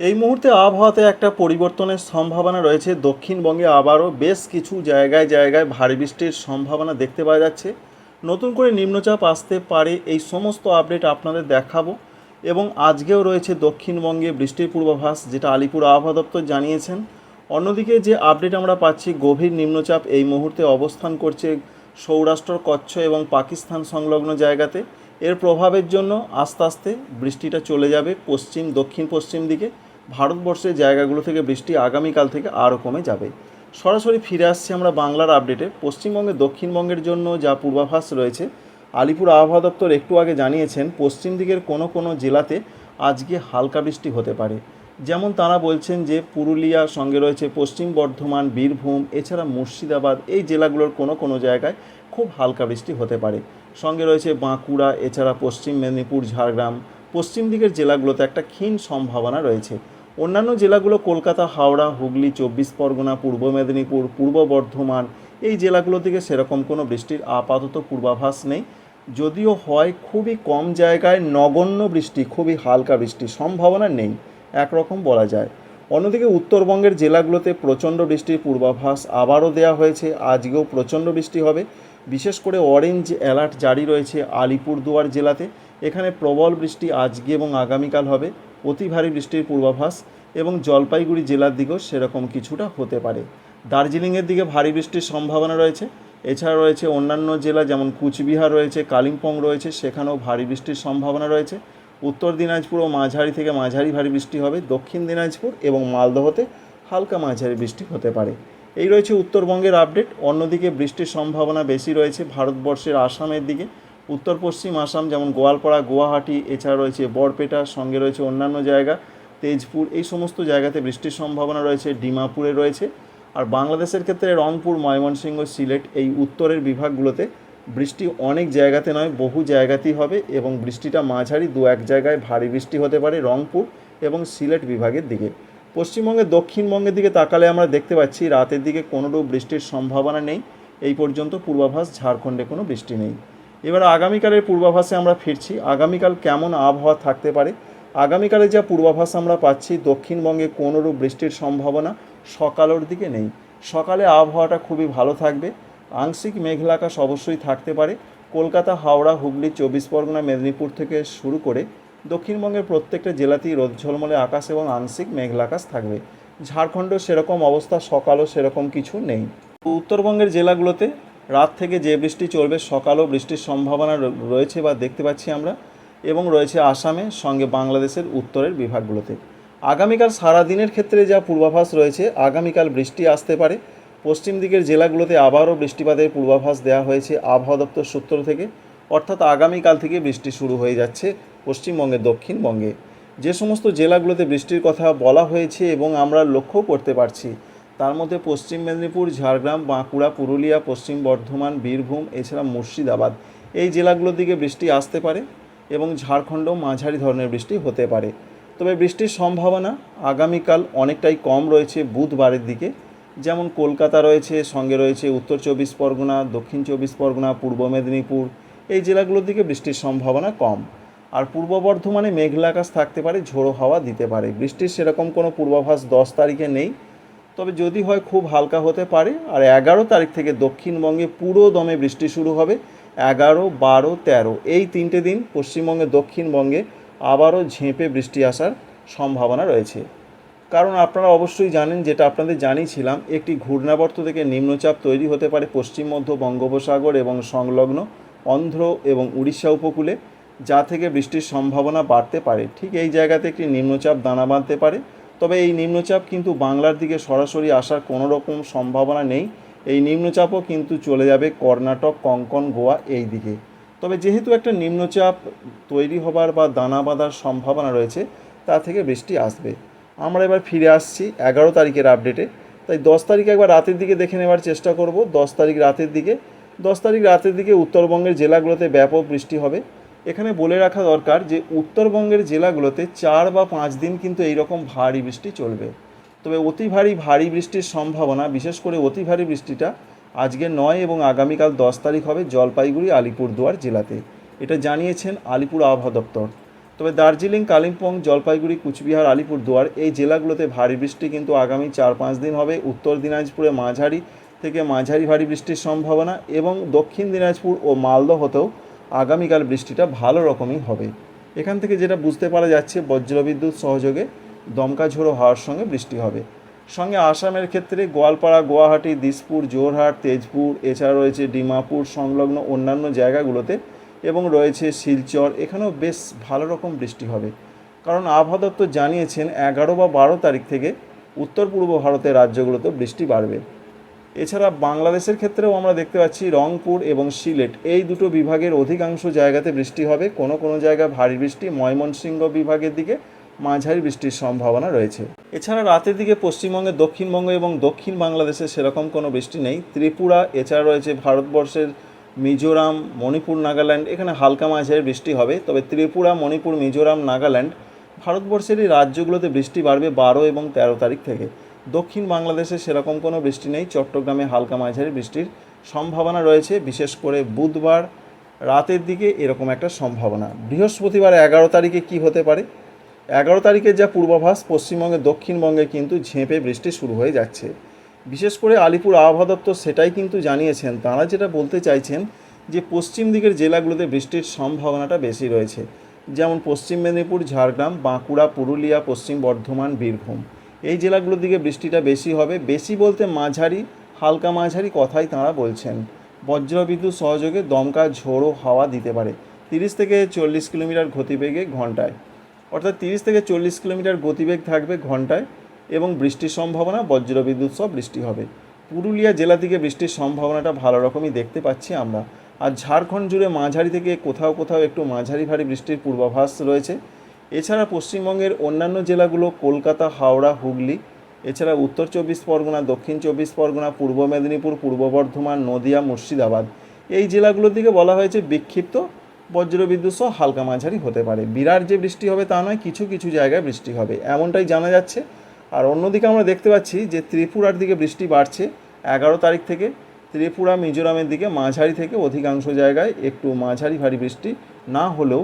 এই মুহূর্তে আবহাওয়াতে একটা পরিবর্তনের সম্ভাবনা রয়েছে। দক্ষিণবঙ্গে আবারও বেশ কিছু জায়গায় জায়গায় ভারী বৃষ্টির সম্ভাবনা দেখতে পাওয়া যাচ্ছে। নতুন করে নিম্নচাপ আসতে পারে এই সমস্ত আপডেট আপনাদের দেখাবো। এবং আজকেও রয়েছে দক্ষিণবঙ্গে বৃষ্টির পূর্বাভাস, যেটা আলিপুর আবহাওয়া দপ্তর জানিয়েছেন। অন্যদিকে যে আপডেট আমরা পাচ্ছি, গভীর নিম্নচাপ এই মুহূর্তে অবস্থান করছে সৌরাষ্ট্র, কচ্ছ এবং পাকিস্তান সংলগ্ন জায়গাতে। এর প্রভাবের জন্য আস্তে আস্তে বৃষ্টিটা চলে যাবে পশ্চিম দক্ষিণ পশ্চিম দিকে। ভারতবর্ষের জায়গাগুলো থেকে বৃষ্টি আগামীকাল থেকে আরও কমে যাবে। সরাসরি ফিরে আসছি আমরা বাংলার আপডেটে। পশ্চিমবঙ্গে, দক্ষিণবঙ্গের জন্য যা পূর্বাভাস রয়েছে, আলিপুর আবহাওয়া দপ্তর একটু আগে জানিয়েছেন, পশ্চিম দিকের কোনো কোনো জেলাতে আজকে হালকা বৃষ্টি হতে পারে। যেমন তারা বলছেন যে পুরুলিয়া সঙ্গে রয়েছে পশ্চিম বর্ধমান, বীরভূম, এছাড়া মুর্শিদাবাদ, এই জেলাগুলোর কোনো কোনো জায়গায় খুব হালকা বৃষ্টি হতে পারে। সঙ্গে রয়েছে বাঁকুড়া, এছাড়া পশ্চিম মেদিনীপুর, ঝাড়গ্রাম। পশ্চিম দিকের জেলাগুলোতে একটা ক্ষীণ সম্ভাবনা রয়েছে। অন্যান্য জেলাগুলো কলকাতা, হাওড়া, হুগলি, চব্বিশ পরগনা, পূর্ব মেদিনীপুর, পূর্ব বর্ধমান, এই জেলাগুলো থেকে সেরকম কোনো বৃষ্টির আপাতত পূর্বাভাস নেই। যদিও হয় খুবই কম জায়গায় নগণ্য বৃষ্টি, খুবই হালকা বৃষ্টির সম্ভাবনা নেই, একরকম বলা যায়। অন্যদিকে উত্তরবঙ্গের জেলাগুলোতে প্রচণ্ড বৃষ্টির পূর্বাভাস আবারও দেওয়া হয়েছে, আজকেও প্রচণ্ড বৃষ্টি হবে। বিশেষ করে অরেঞ্জ অ্যালার্ট জারি রয়েছে আলিপুরদুয়ার জেলাতে। এখানে প্রবল বৃষ্টি আজকে এবং আগামীকাল হবে। অতি ভারী বৃষ্টির পূর্বাভাস এবং জলপাইগুড়ি জেলার দিকেও সেরকম কিছুটা হতে পারে। দার্জিলিংয়ের দিকে ভারী বৃষ্টির সম্ভাবনা রয়েছে। এছাড়া রয়েছে অন্যান্য জেলা যেমন কুচবিহার রয়েছে, কালিম্পং রয়েছে, সেখানেও ভারী বৃষ্টির সম্ভাবনা রয়েছে। উত্তর দিনাজপুর ও মাঝারি থেকে মাঝারি ভারী বৃষ্টি হবে দক্ষিণ দিনাজপুর এবং মালদহতে হালকা মাঝারি বৃষ্টি হতে পারে। এই রয়েছে উত্তরবঙ্গের আপডেট অন্যদিকে বৃষ্টির সম্ভাবনা বেশি রয়েছে ভারতবর্ষের আসামের দিকে। উত্তর পশ্চিম আসাম যেমন গোয়ালপাড়া, গুয়াহাটি, এছাড়া রয়েছে বরপেটা, সঙ্গে রয়েছে অন্যান্য জায়গা, তেজপুর, এই সমস্ত জায়গাতে বৃষ্টির সম্ভাবনা রয়েছে, ডিমাপুরে রয়েছে। আর বাংলাদেশের ক্ষেত্রে রংপুর, ময়মনসিংহ, সিলেট এই উত্তরের বিভাগগুলোতে বৃষ্টি অনেক জায়গাতে নয়, বহু জায়গাতেই হবে এবং বৃষ্টিটা মাঝারি, দু এক জায়গায় ভারী বৃষ্টি হতে পারে রংপুর এবং সিলেট বিভাগের দিকে। পশ্চিমবঙ্গের দক্ষিণবঙ্গের দিকে তাকালে আমরা দেখতে পাচ্ছি রাতের দিকে কোনোরূপ বৃষ্টির সম্ভাবনা নেই। এই পর্যন্ত পূর্বাভাস, ঝাড়খণ্ডে কোনো বৃষ্টি নেই। এবার আগামীকালের পূর্বাভাসে আমরা ফিরছি। আগামীকাল কেমন আবহাওয়া থাকতে পারে? আগামীকালে যা পূর্বাভাস আমরা পাচ্ছি, দক্ষিণবঙ্গে কোনোরূপ বৃষ্টির সম্ভাবনা সকালের দিকে নেই। সকালে আবহাওয়াটা খুবই ভালো থাকবে। আংশিক মেঘলা আকাশ অবশ্যই থাকতে পারে। কলকাতা, হাওড়া, হুগলি, চব্বিশ পরগনা, মেদিনীপুর থেকে শুরু করে দক্ষিণবঙ্গের প্রত্যেকটা জেলাতেই রোদ ঝলমলে আকাশ এবং আংশিক মেঘলা আকাশ থাকবে। ঝাড়খণ্ড সেরকম অবস্থা, সকালও সেরকম কিছু নেই। উত্তরবঙ্গের জেলাগুলোতে রাত থেকে যে বৃষ্টি চলবে সকালও বৃষ্টির সম্ভাবনা রয়েছে বা দেখতে পাচ্ছি আমরা এবং রয়েছে আসামে, সঙ্গে বাংলাদেশের উত্তরের বিভাগগুলোতে। আগামীকাল সারা দিনের ক্ষেত্রে যা পূর্বাভাস রয়েছে, আগামীকাল বৃষ্টি আসতে পারে। পশ্চিম দিকের জেলাগুলোতে আবারও বৃষ্টিপাতের পূর্বাভাস দেওয়া হয়েছে আবহাওয়া দপ্তর সূত্র থেকে। অর্থাৎ আগামীকাল থেকে বৃষ্টি শুরু হয়ে যাচ্ছে পশ্চিমবঙ্গের দক্ষিণবঙ্গে। যে সমস্ত জেলাগুলোতে বৃষ্টির কথা বলা হয়েছে এবং আমরা লক্ষ্য করতে পারছি তার মধ্যে পশ্চিম মেদিনীপুর, ঝাড়গ্রাম, বাঁকুড়া, পুরুলিয়া, পশ্চিম বর্ধমান, বীরভূম, এছাড়া মুর্শিদাবাদ। এই জেলাগুলোর দিকে বৃষ্টি আসতে পারে এবং ঝাড়খণ্ডও মাঝারি ধরনের বৃষ্টি হতে পারে। তবে বৃষ্টির সম্ভাবনা আগামীকাল অনেকটাই কম রয়েছে বুধবারের দিকে। যেমন কলকাতা রয়েছে, সঙ্গে রয়েছে উত্তর চব্বিশ পরগনা, দক্ষিণ চব্বিশ পরগনা, পূর্ব মেদিনীপুর। এই জেলাগুলোর দিকে বৃষ্টির সম্ভাবনা কম। আর পূর্ব বর্ধমানে মেঘলা আকাশ থাকতে পারে, ঝোড়ো হাওয়া দিতে পারে। বৃষ্টির সেরকম কোনো পূর্বাভাস দশ তারিখে নেই। তবে যদি হয় খুব হালকা হতে পারে। আর এগারো তারিখ থেকে দক্ষিণবঙ্গে পুরো দমে বৃষ্টি শুরু হবে। এগারো, বারো, তেরো এই তিনটে দিন পশ্চিমবঙ্গে, দক্ষিণবঙ্গে আবারও ঝেঁপে বৃষ্টি আসার সম্ভাবনা রয়েছে। কারণ আপনারা অবশ্যই জানেন, যেটা আপনাদের জানিয়েছিলাম, একটি ঘূর্ণাবর্ত থেকে নিম্নচাপ তৈরি হতে পারে পশ্চিম, মধ্য বঙ্গোপসাগর এবং সংলগ্ন অন্ধ্র এবং উড়িষ্যা উপকূলে, যা থেকে বৃষ্টির সম্ভাবনা বাড়তে পারে। ঠিক এই জায়গাতে একটি নিম্নচাপ দানা বাঁধতে পারে। তবে এই নিম্নচাপ কিন্তু বাংলার দিকে সরাসরি আসার কোনো রকম সম্ভাবনা নেই। এই নিম্নচাপও কিন্তু চলে যাবে কর্ণাটক, কঙ্কন, গোয়া এই দিকে। তবে যেহেতু একটা নিম্নচাপ তৈরি হবার বা দানা বাঁধার সম্ভাবনা রয়েছে, তা থেকে বৃষ্টি আসবে। আমরা এবার ফিরে আসছি এগারো তারিখের আপডেটে। তাই দশ তারিখ একবার রাতের দিকে দেখে নেওয়ার চেষ্টা করব। দশ তারিখ রাতের দিকে, দশ তারিখ রাতের দিকে উত্তরবঙ্গের জেলাগুলোতে ব্যাপক বৃষ্টি হবে। এখানে বলে রাখা দরকার যে উত্তরবঙ্গের জেলাগুলোতে চার বা পাঁচ দিন কিন্তু এইরকম ভারী বৃষ্টি চলবে। তবে অতি ভারী ভারী বৃষ্টির সম্ভাবনা, বিশেষ করে অতি ভারী বৃষ্টিটা আজকে নয় এবং আগামীকাল দশ তারিখ হবে জলপাইগুড়ি, আলিপুরদুয়ার জেলাতে। এটা জানিয়েছেন আলিপুর আবহাওয়া দপ্তর। তবে দার্জিলিং, কালিম্পং, জলপাইগুড়ি, কুচবিহার, আলিপুরদুয়ার এই জেলাগুলোতে ভারী বৃষ্টি কিন্তু আগামী চার পাঁচ দিন হবে। উত্তর দিনাজপুরে মাঝারি থেকে মাঝারি ভারী বৃষ্টির সম্ভাবনা এবং দক্ষিণ দিনাজপুর ও মালদহতেও আগামীকাল বৃষ্টিটা ভালো রকমই হবে। এখান থেকে যেটা বুঝতে পারা যাচ্ছে, বজ্রবিদ্যুৎ সহযোগে দমকা ঝোড়ো হওয়ার সঙ্গে বৃষ্টি হবে। সঙ্গে আসামের ক্ষেত্রে গোয়ালপাড়া, গুয়াহাটি, দিসপুর জোরহাট তেজপুর, এছাড়া রয়েছে ডিমাপুর সংলগ্ন অন্যান্য জায়গাগুলোতে এবং রয়েছে শিলচর। এখানেও বেশ ভালো রকম বৃষ্টি হবে। কারণ আবহাওয়া দপ্তর জানিয়েছেন, এগারো বা বারো তারিখ থেকে উত্তর পূর্ব ভারতের রাজ্যগুলোতে বৃষ্টি বাড়বে। এছাড়া বাংলাদেশের ক্ষেত্রেও আমরা দেখতে পাচ্ছি রংপুর এবং সিলেট। এই দুটো বিভাগের অধিকাংশ জায়গাতে বৃষ্টি হবে। কোনো কোনো জায়গায় ভারী বৃষ্টি, ময়মনসিংহ বিভাগের দিকে মাঝারি বৃষ্টির সম্ভাবনা রয়েছে। এছাড়া রাতের দিকে পশ্চিমবঙ্গে, দক্ষিণবঙ্গ এবং দক্ষিণ বাংলাদেশে সেরকম কোনো বৃষ্টি নেই। ত্রিপুরা, এছাড়া রয়েছে ভারতবর্ষের মিজোরাম, মণিপুর, নাগাল্যান্ড, এখানে হালকা মাঝারি বৃষ্টি হবে। তবে ত্রিপুরা, মণিপুর, মিজোরাম, নাগাল্যান্ড ভারতবর্ষের এই রাজ্যগুলোতে বৃষ্টি বাড়বে বারো এবং তেরো তারিখ থেকে। দক্ষিণ বাংলাদেশে সেরকম কোনো বৃষ্টি নেই। চট্টগ্রামে হালকা মাঝারি বৃষ্টির সম্ভাবনা রয়েছে। বিশেষ করে বুধবার রাতের দিকে এরকম একটা সম্ভাবনা। বৃহস্পতিবার এগারো তারিখে কি হতে পারে? এগারো তারিখের যা পূর্বাভাস পশ্চিমবঙ্গে দক্ষিণবঙ্গে কিন্তু ঝেঁপে বৃষ্টি শুরু হয়ে যাচ্ছে। বিশেষ করে আলিপুর আবহাওয়া দপ্তর সেটাই কিন্তু জানিয়েছেন। তাঁরা যেটা বলতে চাইছেন যে, পশ্চিম দিকের জেলাগুলোতে বৃষ্টির সম্ভাবনাটা বেশি রয়েছে। যেমন পশ্চিম মেদিনীপুর, ঝাড়গ্রাম, বাঁকুড়া, পুরুলিয়া, পশ্চিম বর্ধমান, বীরভূম। এই জেলাগুলোর দিকে বৃষ্টিটা বেশি হবে। বেশি বলতে মাঝারি, হালকা মাঝারি কথাই তাঁরা বলছেন। বজ্রবিদ্যুৎ সহযোগে দমকা ঝোড়ো হাওয়া দিতে পারে। তিরিশ থেকে চল্লিশ কিলোমিটার গতিবেগে ঘন্টায় অর্থাৎ তিরিশ থেকে চল্লিশ কিলোমিটার গতিবেগ থাকবে ঘন্টায় এবং বৃষ্টির সম্ভাবনা, বজ্রবিদ্যুৎ সহ বৃষ্টি হবে। পুরুলিয়া জেলা থেকে বৃষ্টির সম্ভাবনাটা ভালো রকমই দেখতে পাচ্ছি আমরা। আর ঝাড়খণ্ড জুড়ে মাঝারি থেকে কোথাও কোথাও একটু মাঝারি ভারী বৃষ্টির পূর্বাভাস রয়েছে। এছাড়া পশ্চিমবঙ্গের অন্যান্য জেলাগুলো কলকাতা, হাওড়া, হুগলি, এছাড়া উত্তর চব্বিশ পরগনা, দক্ষিণ চব্বিশ পরগনা, পূর্ব মেদিনীপুর, পূর্ব বর্ধমান, নদিয়া, মুর্শিদাবাদ। এই জেলাগুলোর দিকে বলা হয়েছে বিক্ষিপ্ত বজ্রবিদ্যুৎ সহ হালকা মাঝারি হতে পারে। বিরাট যে বৃষ্টি হবে তা নয়, কিছু কিছু জায়গায় বৃষ্টি হবে। এমনটাই জানা যাচ্ছে। আর অন্যদিকে আমরা দেখতে পাচ্ছি যে ত্রিপুরার দিকে বৃষ্টি বাড়ছে এগারো তারিখ থেকে। ত্রিপুরা, মিজোরামের দিকে মাঝারি থেকে অধিকাংশ জায়গায় একটু মাঝারি ভারী বৃষ্টি না হলেও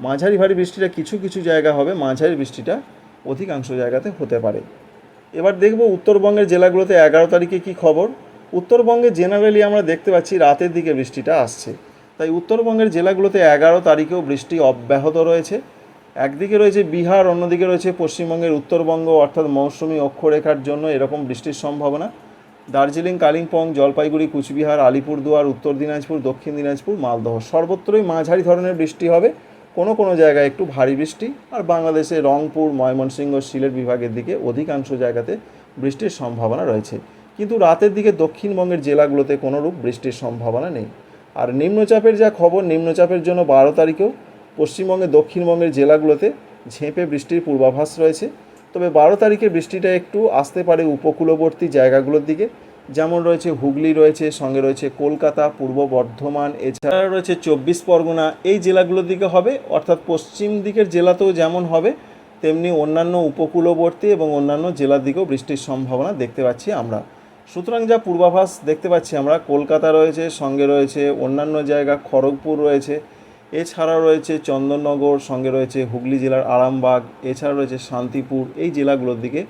মাঝারি ভারী বৃষ্টিটা কিছু কিছু জায়গা হবে, মাঝারি বৃষ্টিটা অধিকাংশ জায়গাতে হতে পারে। এবার দেখব উত্তরবঙ্গের জেলাগুলোতে এগারো তারিখে কি খবর? উত্তরবঙ্গে জেনারেলি আমরা দেখতে পাচ্ছি রাতের দিকে বৃষ্টিটা আসছে। তাই উত্তরবঙ্গের জেলাগুলোতে এগারো তারিখেও বৃষ্টি অব্যাহত রয়েছে। একদিকে রয়েছে বিহার, অন্যদিকে রয়েছে পশ্চিমবঙ্গের উত্তরবঙ্গ, অর্থাৎ মৌসুমি অক্ষরেখার জন্য এরকম বৃষ্টির সম্ভাবনা। দার্জিলিং, কালিম্পং, জলপাইগুড়ি, কুচবিহার, আলিপুরদুয়ার, উত্তর দিনাজপুর, দক্ষিণ দিনাজপুর, মালদহ সর্বত্রই মাঝারি ধরনের বৃষ্টি হবে। কোনো কোনো জায়গায় একটু ভারী বৃষ্টি, আর বাংলাদেশে রংপুর, ময়মনসিংহ, সিলেট বিভাগের দিকে অধিকাংশ জায়গাতে বৃষ্টির সম্ভাবনা রয়েছে। কিন্তু রাতের দিকে দক্ষিণবঙ্গের জেলাগুলোতে কোনোরূপ বৃষ্টির সম্ভাবনা নেই। আর নিম্নচাপের যা খবর, নিম্নচাপের জন্য বারো তারিখেও পশ্চিমবঙ্গের দক্ষিণবঙ্গের জেলাগুলোতে ঝেঁপে বৃষ্টির পূর্বাভাস রয়েছে। তবে বারো তারিখে বৃষ্টিটা একটু আসতে পারে উপকূলবর্তী জায়গাগুলোর দিকে। যেমন রয়েছে হুগলি রয়েছে, সঙ্গে রয়েছে কলকাতা, পূর্ব বর্ধমান, এছাড়া রয়েছে চব্বিশ পরগনা। এই জেলাগুলোর দিকে হবে, অর্থাৎ পশ্চিম দিকের জেলাতেও যেমন হবে, তেমনি অন্যান্য উপকূলবর্তী এবং অন্যান্য জেলার দিকেও বৃষ্টির সম্ভাবনা দেখতে পাচ্ছি আমরা। সুতরাং যা পূর্বাভাস দেখতে পাচ্ছি আমরা, কলকাতা রয়েছে, সঙ্গে রয়েছে অন্যান্য জায়গা, খড়গপুর রয়েছে এছাড়া রয়েছে চন্দননগর, সঙ্গে রয়েছে হুগলি জেলার আরামবাগ এছাড়া রয়েছে শান্তিপুর, এই জেলাগুলোর দিকে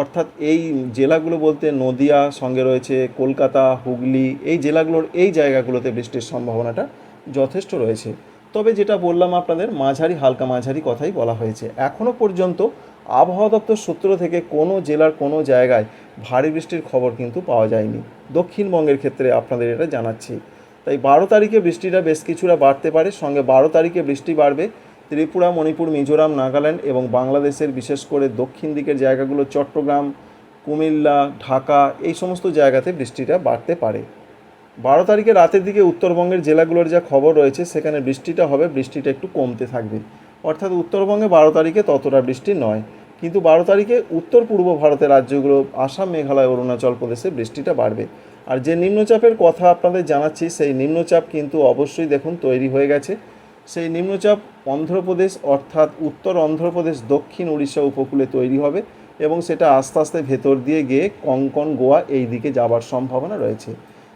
অর্থাৎ এই জেলাগুলো বলতে নদিয়া সঙ্গে রয়েছে কলকাতা, হুগলি, এই জেলাগুলোর এই জায়গাগুলোতে বৃষ্টির সম্ভাবনাটা যথেষ্ট রয়েছে। তবে যেটা বললাম আপনাদের, মাঝারি, হালকা মাঝারি কথাই বলা হয়েছে। এখনও পর্যন্ত আবহাওয়া দপ্তর সূত্র থেকে কোনো জেলার কোনো জায়গায় ভারী বৃষ্টির খবর কিন্তু পাওয়া যায়নি। দক্ষিণবঙ্গের ক্ষেত্রে আপনাদের এটা জানাচ্ছি। তাই বারো তারিখে বৃষ্টিটা বেশ কিছুটা বাড়তে পারে, সঙ্গে বারো তারিখে বৃষ্টি বাড়বে। ত্রিপুরা, মণিপুর, মিজোরাম, নাগাল্যান্ড এবং বাংলাদেশের বিশেষ করে দক্ষিণ দিকের জায়গাগুলো চট্টগ্রাম, কুমিল্লা, ঢাকা এই সমস্ত জায়গাতে বৃষ্টিটা বাড়তে পারে। বারো তারিখে রাতের দিকে উত্তরবঙ্গের জেলাগুলোর যা খবর রয়েছে, সেখানে বৃষ্টিটা হবে, বৃষ্টিটা একটু কমতে থাকবে। অর্থাৎ উত্তরবঙ্গে বারো তারিখে ততটা বৃষ্টি নয়, কিন্তু বারো তারিখে উত্তর পূর্ব ভারতের রাজ্যগুলো, আসাম, মেঘালয়, অরুণাচল প্রদেশে বৃষ্টিটা বাড়বে। আর যে নিম্নচাপের কথা আপনাদের জানাচ্ছি, সেই নিম্নচাপ কিন্তু অবশ্যই দেখুন, তৈরি হয়ে গেছে। সেই নিম্নচাপ অন্ধ্রপ্রদেশ অর্থাৎ উত্তর অন্ধ্রপ্রদেশ, দক্ষিণ উড়িষ্যা উপকূলে তৈরি হবে এবং সেটা আস্তে আস্তে ভেতর দিয়ে গিয়ে কঙ্কন, গোয়া এই দিকে যাবার সম্ভাবনা রয়েছে।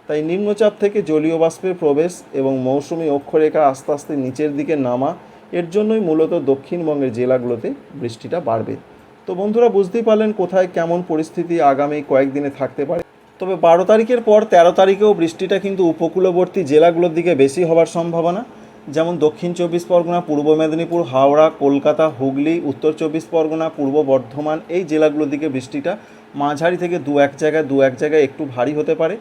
তাই নিম্নচাপ থেকে জলীয় বাষ্পের প্রবেশ এবং মৌসুমি অক্ষরেখা আস্তে আস্তে নিচের দিকে নামা, এর জন্যই মূলত দক্ষিণবঙ্গের জেলাগুলোতে বৃষ্টিটা বাড়বে। তো বন্ধুরা, বুঝতেই পারলেন কোথায় কেমন পরিস্থিতি আগামী কয়েকদিনে থাকতে পারে। তবে বারো তারিখের পর তেরো তারিখেও বৃষ্টিটা কিন্তু উপকূলবর্তী জেলাগুলোর দিকে বেশি হওয়ার সম্ভাবনা। যেমন দক্ষিণ চব্বিশ পরগনা, পূর্ব মেদিনীপুর, হাওড়া, কলকাতা, হুগলি, উত্তর চব্বিশ পরগনা, পূর্ব বর্ধমান, এই জেলাগুলোর দিকে বৃষ্টিটা মাঝারি থেকে দু এক জায়গায়, দু এক জায়গায় একটু ভারী হতে পারে।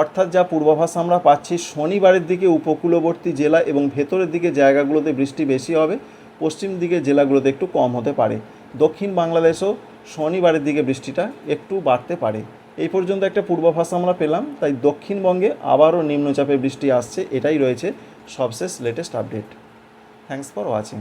অর্থাৎ যা পূর্বাভাস আমরা পাচ্ছি, শনিবারের দিকে উপকূলবর্তী জেলা এবং ভেতরের দিকে জায়গাগুলোতে বৃষ্টি বেশি হবে, পশ্চিম দিকে জেলাগুলোতে একটু কম হতে পারে। দক্ষিণ বাংলাদেশেও শনিবারের দিকে বৃষ্টিটা একটু বাড়তে পারে। এই পর্যন্ত একটা পূর্বাভাস আমরা পেলাম, তাই দক্ষিণবঙ্গে আবারও নিম্নচাপে বৃষ্টি আসছে, এটাই রয়েছে সবশেষ latest update thanks for watching